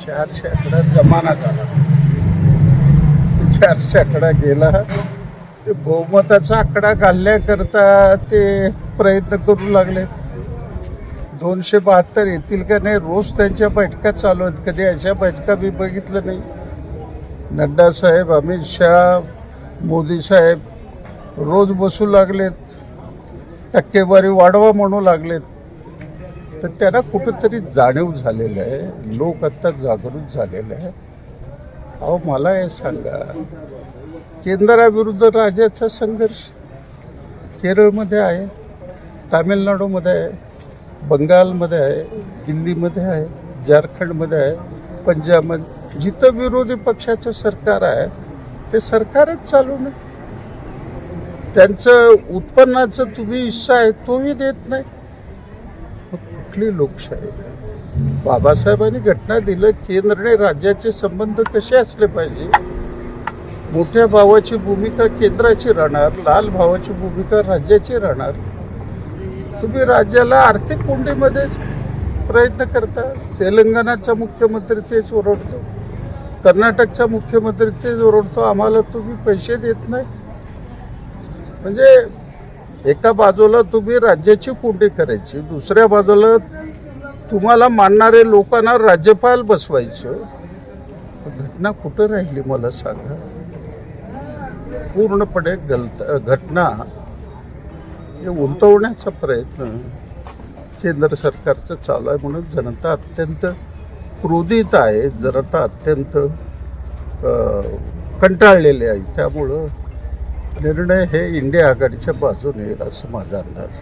चारशे आकडा जमाना झाला चारशे आकडा गेला. ते बहुमताचा आकडा घालण्याकरता ते प्रयत्न करू लागले. दोनशे बहात्तर येतील का नाही रोज त्यांच्या बैठका चालू आहेत. कधी अशा बैठका मी बघितलं नाही. नड्डा साहेब अमित शहा मोदी साहेब रोज बसू लागलेत. टक्केवारी वाढवा म्हणू लागलेत. तर त्यांना कुठंतरी जाणीव झालेलं आहे लोक आता जागृत झालेले आहे अहो मला हे सांगा केंद्राविरुद्ध राज्याचा संघर्ष केरळमध्ये आहे तामिळनाडूमध्ये आहे बंगालमध्ये आहे दिल्लीमध्ये आहे झारखंडमध्ये आहे पंजाबमध्ये जिथं विरोधी पक्षाचं सरकार आहे ते सरकारच चालू नाही. त्यांचं उत्पन्नाचं तुम्ही हिस्सा आहे तोही देत नाही. कुठली लोकशाही? बाबासाहेबांनी घटना दिलं केंद्र आणि राज्याचे संबंध कसे असले पाहिजे? मोठ्या भावाची भूमिका केंद्राची राहणार लाल भावाची भूमिका राज्याची राहणार? तुम्ही राज्याला आर्थिक कोंडीमध्येच प्रयत्न करता? तेलंगणाचा मुख्यमंत्री तेच ओरडतो. कर्नाटकचा मुख्यमंत्री तेच ओरडतो. आम्हाला तुम्ही पैसे देत नाही. म्हणजे एका बाजूला तुम्ही राज्याची कोंडी करायची दुसऱ्या बाजूला तुम्हाला मानणारे लोकांना राज्यपाल बसवायचं. घटना कुठं राहिली मला सांगा. पूर्णपणे गलत घटना हे उलटवण्याचा प्रयत्न केंद्र सरकारचं चालू आहे म्हणून जनता अत्यंत क्रोधित आहे. जनता अत्यंत कंटाळलेली आहे. त्यामुळं निर्णय हे इंडिया आघाडीच्या बाजूने येईल असं माझा अंदाज.